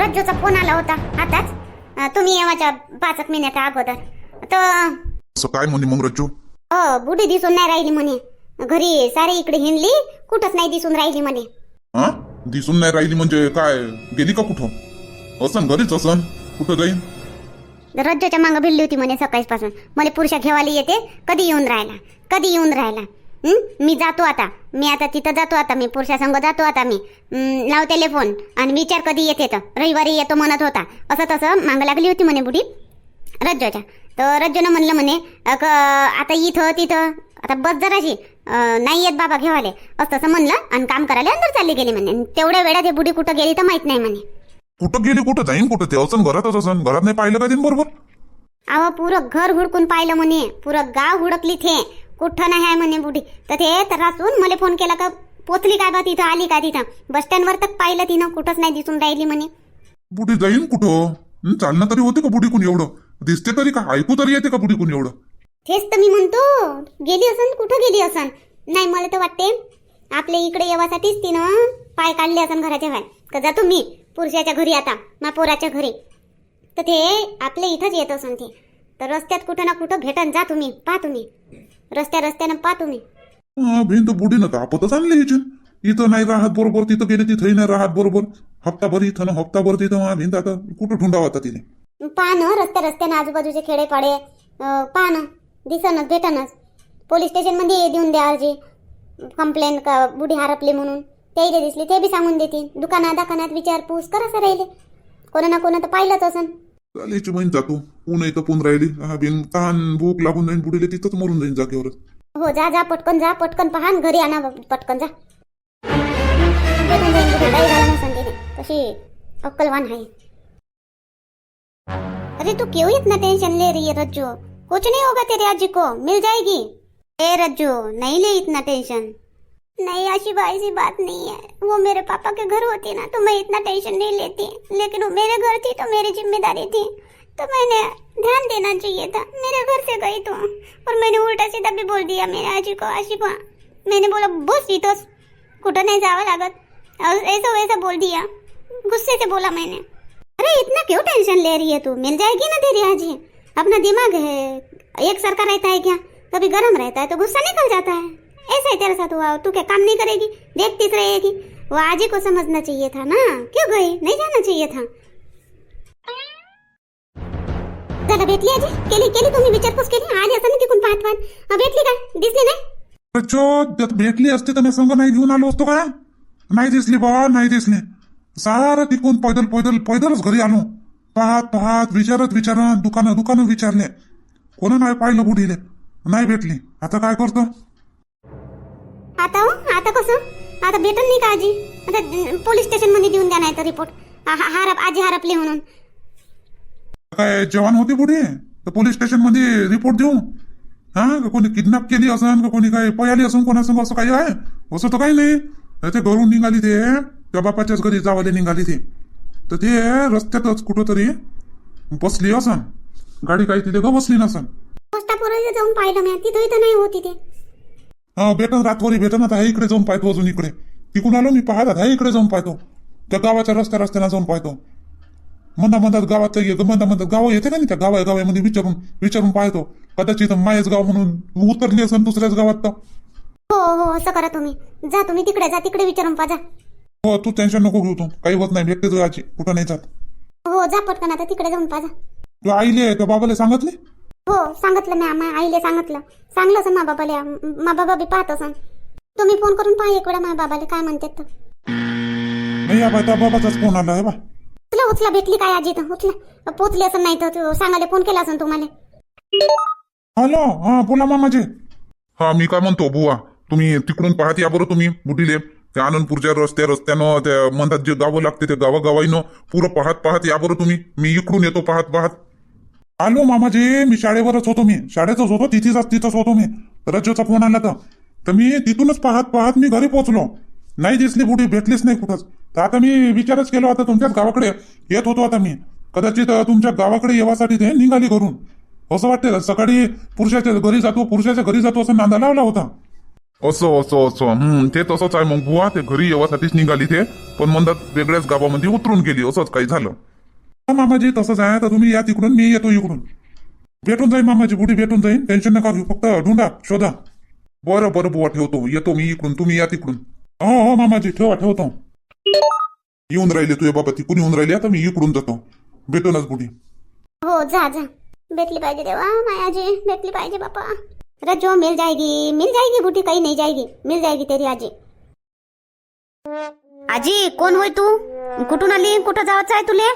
रज्जूचा phone आला होता आताच तुम्ही येवाच्या पाच एक मिनिटा अगोदर. तर असं काय म्हणे मग रज्जू? अ बुढी दिसून नाही राहिली म्हणे. घरी सारे इकडे हिंडली कुठंच नाही दिसून राहिली म्हणे. हा? दिसून नाही राहिली म्हणजे काय? गेली का कुठं? असन घरीच असन? कुठं जाईन? रज्जूच्या मागं भिडली होती म्हणे सकाळीपासून मला पुरुषा घेवायला येते कधी येऊन राहिला? कधी येऊन राहिला? हं? मी जातो आता. मी आता तिथं जातो आता. मी पुरुषा संग जातो आता मी. लावतेले फोन आणि विचार कधी येते तर. रविवारी येतो म्हणत होता. असं तसं मागं लागली होती म्हणे बुडी रज्जूच्या. तर रज्जूनं म्हणलं म्हणे आता इथं तिथं. आता बस जराशी. नाही येत बाबा घेवाले. असं तसं म्हणलं आणि काम करायला अंदर चालली गेली म्हणे. तेवढ्या वेळात हे बुडी कुठं गेली तर माहीत नाही म्हणे. कुठं गेली कुठं जाईन कुठं? ते असन घरातच असन. घरात नाही पाहिलं का बरोबर? अहो पुरं घर हुडकून पाहिलं म्हणे. पुरं गाव हुडकली थे. कुठं नाही आहे म्हणे बुढी. तर ते त्रासून मला फोन केला का पोचली काय बा तिथं आली का तिथं? बस स्टँडवर तर पाहिलं तिनं कुठंच नाही दिसून राहिली म्हणे. बुढी जाईन कुठं? चालणं तरी होते का बुढी कोण एवढं? दिसते तरी का ऐकू तरी येते का बुढी कोण एवढं? तेच तर मी म्हणतो गेली असन कुठं गेली असन? नाही मला तर वाटते आपल्या इकडे येवासाठीच तिनं पाय काढले असन घराच्या बाहेर. का जातो मी पुरुषाच्या घरी आता मा पोराच्या घरी. तर ते आपल्या इथंच येत असन ते. तर रस्त्यात कुठं ना कुठं भेटन जा तुम्ही पहा तुम्ही. रस्त्या रस्त्यानं पहा तुम्ही. हा, भिंत बुढीनं तापतच आणली हिची. इथं नाही राहत बरोबर तिथं गेले तिथंही नाही राहत बरोबर. हप्ताभर इथं ना हप्ताभर तिथं भिंत आता कुठं ढुंडावं आता तिने? पहा ना रस्त्या रस्त्यानं आजूबाजूचे खेडेपाडे पहा ना दिसनच भेटनच. पोलीस स्टेशनमध्ये देऊन द्या अर्जी कंप्लेंट का बुढी हरपली म्हणून. त्याला दिसली ते बी सांगून देतील. दुकानात दुकानात विचारपूस करा राहिले. कोणा ना कोणा तर पाहिलंच असन. चालायची बहीण जातो ऊन इथं पून राहिली. हा बिन तहान भूक लागून जाईन बुडीले तिथंच मरून जाईन जागेवरच हो जा जा पटकन जा पटकन पहा घरी आणा पटकन जा. तशी अक्कलवान आहे. अरे तू क्यों इतना टेंशन ले रही है रज्जू? कुछ नहीं होगा तेरे आजी को. मिल जाएगी. ए रज्जू नहीं ले इतना टेंशन नहीं आशिबा ऐसी बात नहीं है। वो मेरे पापा के घर होती ना तो मैं इतना टेंशन नहीं लेती। लेकिन वो मेरे घर थी तो मेरी ज़िम्मेदारी थी। तो मैंने ध्यान देना चाहिए था। मेरे घर से गई तो। और मैंने उल्टा सीधा भी बोल दिया, मेरे आजी को आशिबा मैंने बोला, बस इथंच कुठं नाही जावं लागत। और ऐसा वैसा बोल दिया। गुस्से से बोला मैंने, अरे, इतना क्यों टेंशन ले रही है तू? मिल जाएगी ना तेरी आजी? अपना दिमाग है, एक सर का रहता है क्या? कभी गर्म रहता है तो गुस्सा निकल जाता है। ऐसा ही तेरे साथ हुआ तू क्या काम नहीं करेगी? देखती रहेगी वो आजी को समझना चाहिए था ना? क्यों गई नहीं जाना चाहिए था। जरा भेटली आजी केली केली तुम्ही विचारपूस केली आली असं ना तिकून पाहत पाहत भेटली काय दिसली नाही अच्छा भेटली असते तर मी संग नाही घेऊन आलो असतो का नाही दिसली बा नाही दिसली सारं तिकून पैदल पैदल पैदलच घरी आलो पाहत पाहत विचारत विचारत दुकानं दुकानं विचारले। कोण नाही पाहिलं बुढीले नाही भेटली आता काय करतो? आता हो आता कसं? आता भेटन नाही का आजी आता पोलीस स्टेशनमध्ये देऊन द्या नाही तर रिपोर्ट हारप आजी हरपली म्हणून. काय जवान होती बुढी तर पोलीस स्टेशनमध्ये रिपोर्ट देऊ? हा का कोणी किडनॅप केली असन का कोणी काय पयाली असन कोणासंग असं काही आहे? असं तर काही नाही. ते घरून निघाली ते त्या बापाच्याच घरी जावाले निघाली ते. तर ते रस्त्यातच कुठं तरी बसली असन. गाडी काही तिथे ग बसली नसन. जाऊन पाहिलं मी. तिथं नाही होती ते. हा भेटन रातवरी भेटन. आता हे इकडे जाऊन पाहतो अजून इकडे. तिकून आलो मी पाहतात हे इकडे जाऊन पाहतो. त्या गावाच्या रस्त्या रस्त्याला जाऊन पाहतो. म्हणता म्हणतात गावात ये म्हणता म्हणतात गाव येते का नाही त्या गावा गावामध्ये विचारून विचारून पाहतो. कदाचित मायच गाव म्हणून उतरली असेल दुसऱ्याच गावात तर. हो हो असं करा तुम्ही. जा तुम्ही तिकडे जा तिकडे विचारून पहा जा. हो तू टेन्शन नको घेऊ तू. काही होत नाही भेटते तुझ्या कुठं नाही जात. हो जा पटकन आता तिकडे जाऊन पहा जा. तू आईले त्या बाबाला सांगितले? हो सांगितलं मी आम्हा आईले सांगितलं. सांगलं असं मा बाबाला मा बाबा बी पाहत असन तुम्ही फोन करून पहा एक वेळा मा बाबाला काय म्हणतात तर. नाही या बाय त्या बाबाचाच फोन आला आहे बा. उचला उचला भेटली काय आजी तर उचला. पोचली असं नाही तर तू सांगायला फोन केला असं तुम्हाला. हॅलो हा बोला मामाजी. हा मी काय म्हणतो बुवा? तुम्ही तिकडून पाहत या बरं तुम्ही बुटीले त्या आनंदपूरच्या रस्त्या रस्त्यानं त्या म्हणतात जे गावं लागते त्या गावागावाईनं पुरं पाहत पाहत या बरं तुम्ही. मी इकडून येतो पाहत पाहत. आलो मामाजी मी शाळेवरच होतो मी. शाळेतच होतो तिथेच तिथंच होतो मी. रज्जूचा फोन आला तर. तर मी तिथूनच पाहत पाहत मी घरी पोहोचलो. नाही दिसली बुडी भेटलीच नाही कुठंच. तर आता मी विचारच केलो आता तुमच्याच गावाकडे येत होतो आता मी. कदाचित तुमच्या गावाकडे येवासाठी ते निघाली घरून. असं वाटते सकाळी पुरुषाच्या घरी जातो पुरुषाच्या घरी जातो असं नांदा लावला होता. असं असं असं. हम्म ते तसंच आहे. मग बुवा ते घरी येवासाठीच निघाली ते. पण म्हणतात वेगळ्याच गावामध्ये उतरून गेली. असंच काही झालं. हा मामाजी तसंच आहे. तर तुम्ही या तिकडून मी येतो इकडून. भेटून जाईल मामाजी बुडी भेटून जाईन. टेन्शन नका घेऊ. फक्त ढूंढा शोधा. बरं बरं बुवा ठेवतो. येतो मी इकडून तुम्ही या तिकडून. हो हो मामाजी ठेवा ठेवतो. येऊन राहिले तुझ्या बाबा तिकडून येऊन राहिले. आता मी इकडून जातो. भेटूनच बुडी हो जा जा. भेटली पाहिजे देवा मायाजी. भेटली पाहिजे बापा. रज्जो मिल जाएगी मिल जाएगी बूटी कहीं नहीं जाएगी मिल जाएगी तेरी आजी. आजी कोण होय तू? कुठून आली? कुठं जायचं आहे तुले?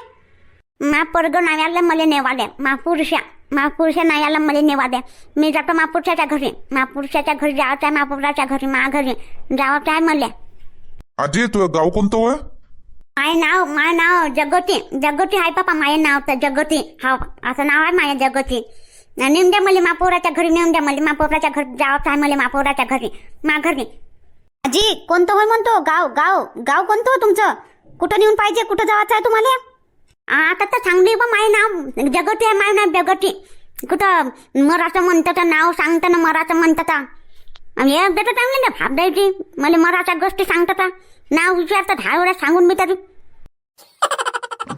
मा परग नायाला मला नेवाले मा पुरुषा मा पुरुषा नायाला मला नेवाले मी जातो मा पुरुषाच्या घरी. मा पुरुषाच्या घरी जायचं आहे मा पुरुषाच्या घरी मा घरी. जायचं आहे मला? आजी तुझं गाव कोणतं होय माय नाव माय नाव जगती. जगती आहे पापा माय नाव तर जगती. हा असं नाव आहे माझ्या जगती. नेऊन द्या मला मापोराच्या घरी नेऊन द्या मला. मापोराच्या घरी जावं आहे मला मापोराच्या घरी मा घरी. आजी कोणतं होय म्हणतो? गाव गाव गाव कोणतं हो तुमचं? कुठं नेऊन पाहिजे? कुठं जायचं आहे तुम्हाला? आता तर सांगली बा माय नाव जगती आहे माय नाव जगती कुठं मराचं म्हणतं तर नाव सांगतं ना मराचं म्हणतं तर आणि एकदा तर चांगली ना भाब द्यायची मला मराच्या गोष्टी सांगतात नाव विचारतात दहा वेळा सांगून मी तरी.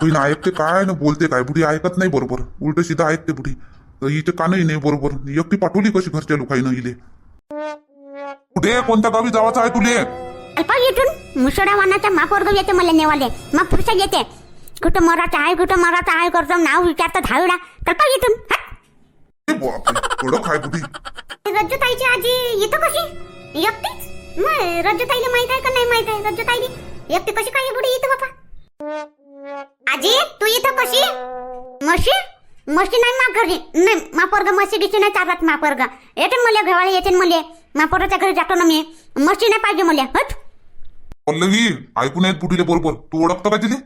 तुझी ना ऐकते काय ना बोलते काय? बुडी ऐकत नाही बरोबर. उलट सीधा ऐकते तर हिचे कानही नाही बरोबर. एकटी पाठवली कशी घरच्या लोकांना हिले? कुठे? कोणत्या गावी जावाचं आहे तुले? अल्पा इथून मुसडा वानाच्या मापोरग येते मला नेवाले. मग पुरुषा येते कुठं मराठा आहे कुठं मराठा आहे करतो नाव विचारतात दहा वेळा कल्पा इथून ए बापरे, कडक आहे बुडी रज्जूताईची आजी येतं कशी? एकटीच? मग रज्जूताईला माहीत आहे का नाही माहीत आहे? रज्जूताईली? एकटी कशी काय बुडी येतं बापा? आजी तू इथं कशी? म्हशी म्हशी नाही मा घरी. नाही मा पोरग म्हशी गिशी नाही चालत मा पोरग. येते मला घेवायला येते मला. मा पोराच्या घरी जातो ना मी. म्हशी नाही पाहिजे मला हट. पल्लवी ऐकून आहेत बुडीले बरोबर तू ओळखतो का तिले?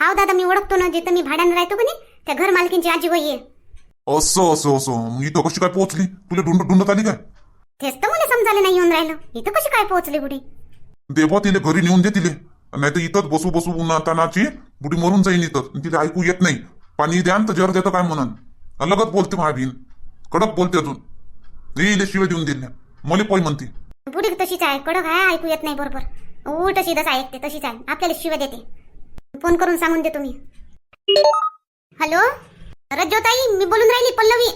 हाव दादा मी ओळखतो ना जिथं मी भाड्यानं राहतो का नाही त्या घर मालकींची आजी होई असं असं असं. इथं कशी काय पोहोचली? तुला ढुंड ढुंडत आली काय? तेच तर मला समजायला नाही येऊन राहिलं. इथं कशी काय पोहोचली बुडी? देवा तिले घरी नेऊन दे तिले. नाही तर इथंच बसू बसू उन्हातानाची बुडी मरून जाईन इथं. तिला ऐकू येत नाही. पाणी द्या तर जर देतं काय म्हणून. अलगच बोलते महाबीन कडक बोलते अजून. येईल शिवाय देऊन दिल्या. मला पोय म्हणते. बुडी तशीच आहे. कडक आहे ऐकू येत नाही बरोबर. उलट सीधंच ऐकते तशीच आहे. आपल्याला शिवाय देते. फोन करून सांगून दे तुम्ही. हॅलो? रज्जोताई मी बोलून राहिली पल्लवी.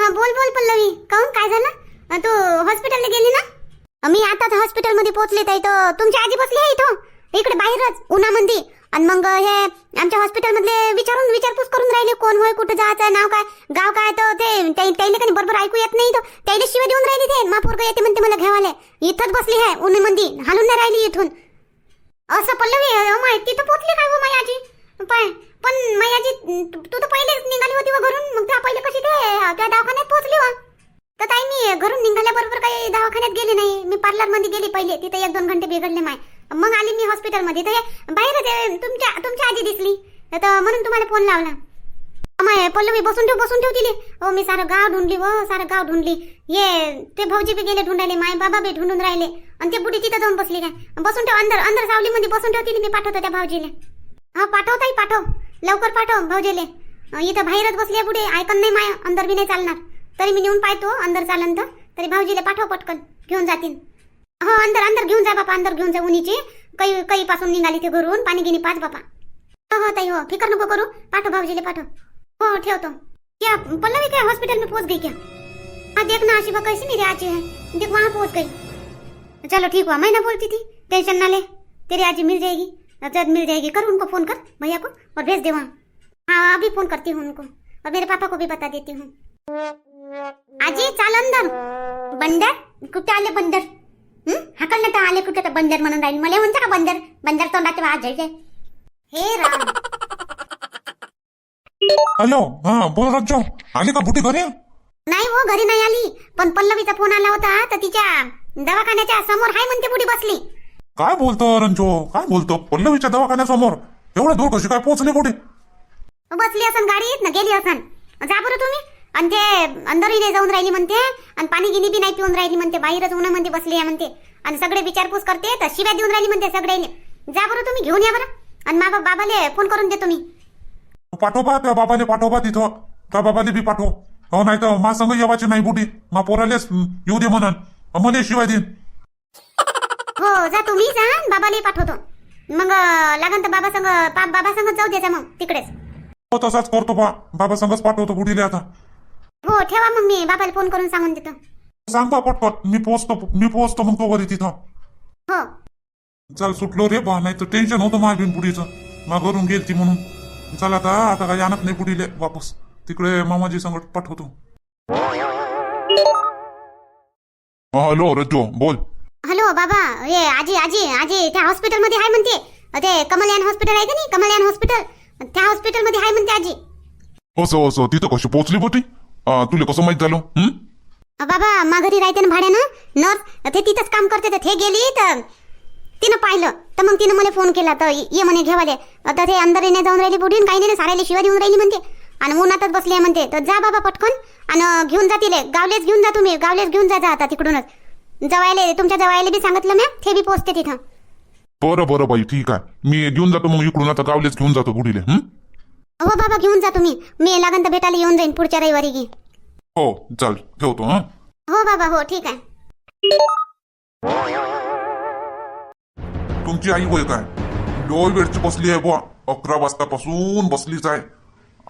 हा बोल बोल पल्लवी. काहून? काय झालं? तू हॉस्पिटलला गेली ना? मी आता हॉस्पिटलमध्ये पोहोचले ताई तर तुमची आजी बसली आहे इथं. इकडे बाहेरच उन्हामध्ये. आणि मग हे आमच्या हॉस्पिटलमधले विचारून विचारपूस करून राहिले कोण होय कुठं जायचं नाव काय गाव काय तर ते त्याला काही बरोबर ऐकू येत नाही तर त्याला शिवाय देऊन राहिली ते. मा येते म्हणते मला घ्यावाले इथंच बसली आहे उन्हामध्ये. हालून नाही राहिली इथून. असं पल्लवी माहिती माय तिथं पोचली काय हो माय आजी? पाय पण मायाजी तू तू तर पहिलेच निघाली होती व घरून. मग त्या पहिले कशी ते त्या दवाखान्यात पोहोचली व. तर ताई मी घरून निघाल्याबरोबर काही दवाखान्यात गेली नाही. मी पार्लरमध्ये गेली पहिले. तिथे एक दोन घंटे बिघडले माय. मग आली मी हॉस्पिटलमध्ये. तर बाहेर ते तुमच्या तुमची आजी दिसली. तर म्हणून तुम्हाला फोन लावला. माय पल्लवी बसून ठेव बसून ठेव तिले. हो मी सारं गाव ढूंढली व सारं गाव ढूंढली. ये ते भाऊजी बी गेले ढूंढायले माय बाबा बी ढूंढून राहिले. आणि ते बुडी तिथं जाऊन बसली काय? बसून ठेव अंदर अंदर सावलीमध्ये बसून ठेव तिने मी पाठवतो त्या भाऊजीले. हा पाठव ताई पाठव. लवकर पाठव भाऊजीले. इथं बाहेरच बसले आहे ऐकन नाही माय अंदर बी नाही चालणार. तरी मी नेऊन पाहतो अंदर चालन तर. तरी भाऊजीले पाठव पटकन घेऊन जातील. हो अंदर अंदर घेऊन जा बापा अंदर घेऊन जा उन्हीची काही काही पासून निघाली ते घरून पाणी गिनी पाच बापा. हो हो ताई हो फिकर नको करू. पाठव भाऊजीले पाठव. हो ठेवतो क्या, पल्लवी क्या हॉस्पिटल में पहुँच गई क्या? हाँ देखना आशिफा कैसी मेरी आजी है? देख, वहाँ पहुँच गई। चलो, ठीक हुआ, मैं ना बोलती थी, टेंशन ना ले। तेरी आजी मिल जाएगी जब मिल जाएगी। कर उनको फ़ोन कर, भैया को, और भेज दे वहाँ। हाँ अभी फ़ोन करती हूँ उनको, और मेरे पापा को भी बता देती हूँ। आजी, चाल अंदर। बंदर कुठे आले बंदर। हं? हाकल ना तर आले कुठे तर बंदर म्हणून राहील मला म्हणता का बंदर बंदर तोंडाचे वाज जायचे हे राम। हॅलो हा बोल रज्जो आली का बुटी घरी? नाही हो घरी नाही आली. पण पल्लवीचा फोन आला होता तर तिच्या दवाखान्याच्या समोर हाय म्हणते बुडी बसली. काय बोलतो रंजो? काय बोलतो? पल्लवीच्या दवाखान्यासमोर. एवढ्या दूर कशी काय पोहोचली बुडी बसली असन गाडीत ना गेली असन. जा बरं तुम्ही. आणि ते अंदरही नाही जाऊन राहिली म्हणते आणि पाणी गिनी बी नाही पिऊन राहिली म्हणते बाहेरच उन्हामध्ये बसली आहे म्हणते. आणि सगळे विचारपूस करते तर शिव्या देऊन राहिली म्हणते सगळे जा बरं तुम्ही घेऊन या बरं. आणि मा बाबाले फोन करून देतो मी. पाठोबा त्या बाबाले पाठोबा तिथं. त्या बाबाले बी पाठव हो नाही तर मा संग येवाची नाही बुटी. मा पोरालेच येऊ दे म्हणन. मला शिवाय देईन. हो जा तुम्ही जा बाबाला पाठवतो. मग लागन तर बाबा संग पा- बाबा संग जाऊ द्यायचा मग तिकडेच. हो तसाच करतो बा. बाबा संगच पाठवतो बुडीले आता. हो ठेवा मग मी बाबाला फोन करून सांगून देतो. सांग बा पटपट. मी पोहोचतो मी पोहोचतो मग तो घरी तिथं. हो. चल सुटलो रे बा नाही तर टेन्शन होतं माझ्या बिन बुडीचं मग घरून गेल ती म्हणून. चल आता आता काही आणत नाही बुडीले वापस. तिकडे मामाजी संगत पाठवतो. हा, हॅलो रज्जो बोल. हॅलो बाबा हे आजी आजी आजी त्या हॉस्पिटलमध्ये आहे म्हणते. ते कमलयान हॉस्पिटल आहे का नाही? कमलयान हॉस्पिटल त्या हॉस्पिटलमध्ये आहे म्हणते आजी. असं असं तिथं कशी पोहोचली बोटी तुला कसं माहीत झालं? हं? अ, बाबा माघारी राहते ना भाड्यानं? नर्स ते तिथंच काम करते तर ते गेली तर तिनं पाहिलं तर मग तिनं मला फोन केला तर ये म्हणे घेवाले आता ते अंदर येणे जाऊन राहिली बुढीन काही नाही सारायला शिवाय देऊन राहिली म्हणते. आणि उन्हातच बसली म्हणते तर जा बाबा पटकन आणि घेऊन जा तिले. गावलेच घेऊन जा तुम्ही गावलेच घेऊन जा जा आता तिकडूनच. जवायले तुमच्या जवायला बी सांगितलं मॅम ते बी पोचते तिथं. बरं बरं बाई ठीक आहे. मी घेऊन जातो मग इकडून आता गावलेच घेऊन जातो बुडीले हं? बाबा घेऊन जा तुम्ही. मी लागन तर भेटायला येऊन जाईन पुढच्या रविवारी घे हो चल ठेवतो हा? हो बाबा हो ठीक आहे. तुमची आई होय काय? डोळ वेळची बसली आहे बुवा. अकरा वाजतापासून बसलीच आहे.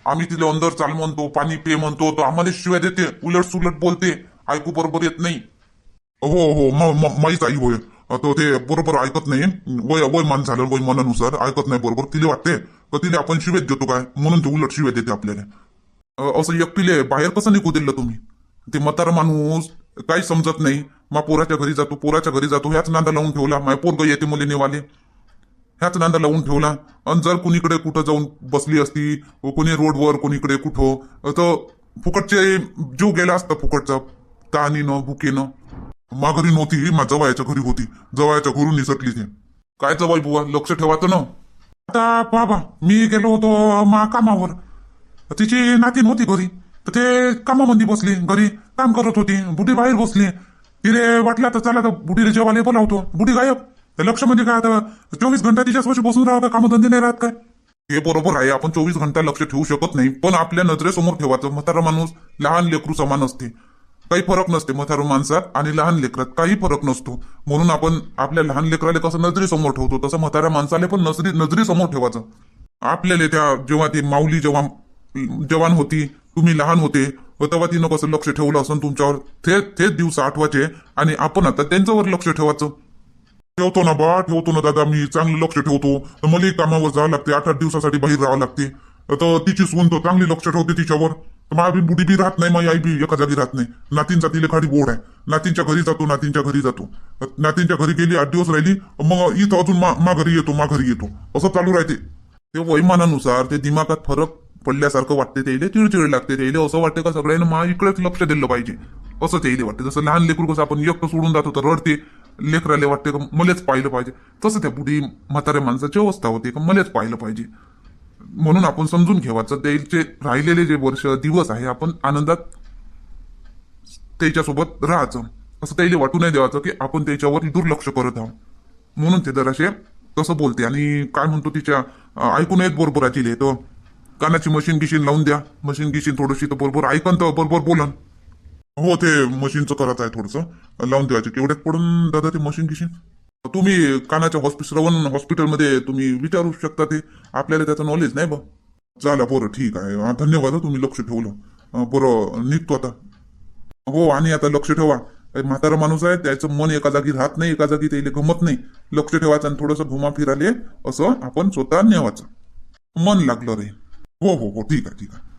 आम्ही तिला अंदर चाल म्हणतो पाणी पे म्हणतो तो आम्हाला शिवाय देते उलट सुलट बोलते. ऐकू बरोबर येत नाही. हो हो माहीत आई होय तो ते बरोबर ऐकत नाही. वय वय मान झालं वय मनानुसार ऐकत नाही बरोबर. तिला वाटते का तिला आपण शिवेत देतो काय? म्हणून ते उलट शिव्या देते आपल्याला. असं एकटीले बाहेर कसं निघू दिलं तुम्ही? ते म्हातारा माणूस काही समजत नाही. मा पोराच्या घरी जातो पोराच्या घरी जातो ह्याच नांदा लावून ठेवला. माय पोरग येते मुली नेवाले. ह्याच नांदा लावून ठेवला. आणि जर कुणीकडे कुठं जाऊन बसली असती व कोणी रोडवर कोणीकडे कुठं तर फुकटचे जीव गेला असता फुकटचा तहानीनं भुकेनं. मा घरी नव्हती मा जवायच्या घरी होती. जवायच्या घरून निसटली ते काय जवाई बुवा? लक्ष ठेवायचं ना. आता बाबा मी गेलो होतो मा कामावर. तिची नाती नव्हती घरी. तर ते कामामध्ये बसली घरी काम करत होती. बुढी बाहेर बसली. तिने वाटलं तर चला तर बुढीला जेवायला बोलावतो बुढी गायब. तर लक्ष म्हणजे काय आता? चोवीस घंटा तिच्याच बसून राहा काम धंदे नाही राहत काय? हे बरोबर आहे आपण चोवीस घंटा लक्ष ठेवू शकत नाही. पण आपल्या नजरेसमोर ठेवायचं म्हातारा माणूस लहान लेकरू समान असते. काही फरक नसते म्हातारा माणसात आणि लहान लेकरात. काही फरक नसतो. म्हणून आपण आपल्या लहान लेकराला कसं नजरेसमोर ठेवतो तसं म्हाताऱ्या माणसाला पण नजरी नजरेसमोर ठेवायचं. आपल्याला त्या जेव्हा ती माऊली जेव्हा जवान होती तुम्ही लहान होते व तेव्हा तिनं कसं लक्ष ठेवलं असं तुमच्यावर. ते तेच दिवस आठवायचे आणि आपण आता त्यांच्यावर लक्ष ठेवायचं. ठेवतो ना बा ठेवतो ना दादा मी चांगलं लक्ष ठेवतो. तर मला कामावर जावं लागते आठ आठ दिवसासाठी बाहेर राहावं लागते. तर तिची सून तर चांगली लक्ष ठेवते तिच्यावर. तर माझी बुडी बी राहत नाही माझी आई बी एका जागी राहत नाही. नातींचा तिला खाडी बोर्ड आहे. नातींच्या घरी जातो नातींच्या घरी जातो. नातींच्या घरी गेली आठ दिवस राहिली मग इथं अजून मा घरी येतो मा घरी येतो. असं चालू राहते. ते वैमानानुसार ते दिमागात फरक पडल्यासारखं वाटते त्याला चिडचिड लागते त्याला असं वाटते का सगळ्यांना मा इकडेच लक्ष दिलं पाहिजे. असं त्याला वाटते. जसं लहान लेकरू कसं आपण एकटं सोडून जातो तर रडते. लेकराले वाटते का मलेच पाहिलं पाहिजे. तसं त्या बुढी म्हाताऱ्या माणसाची अवस्था होते का मलेच पाहिलं पाहिजे. म्हणून आपण समजून घ्यावाचं त्याचे राहिलेले जे वर्ष दिवस आहे आपण आनंदात त्याच्यासोबत राहायचं. असं त्याला वाटू नाही द्यायचं की आपण त्याच्यावर दुर्लक्ष करत आहोत. म्हणून ते जराशे तसं बोलते. आणि काय म्हणतो तिच्या ऐकून येत बरोबर आहे कानाची मशीन गिशीन लावून द्या. मशीन गिशीन थोडीशी तर बरोबर ऐकन तर बरोबर बोलन. हो ते मशीनचं करत आहे थोडंसं. लावून द्यायचं. केवढ्यात पडून दादा ते मशीन गिशीन तुम्ही कानाच्या हॉस्पिटल श्रवण हॉस्पिटलमध्ये तुम्ही विचारू शकता ते. आपल्याला त्याचं नॉलेज नाही बा. चालेल बरं ठीक आहे. धन्यवाद तुम्ही लक्ष ठेवलं. बरं निघतो आता. हो आणि आता लक्ष ठेवा. म्हातारा माणूस आहे त्याचं मन एका जागी राहत नाही एका जागी त्याला गमत नाही. लक्ष ठेवायचं आणि थोडंसं घुमा फिराले असं आपण स्वतः नेवायचं मन लागलं रे. हो हो हो ठीक आहे ठीक आहे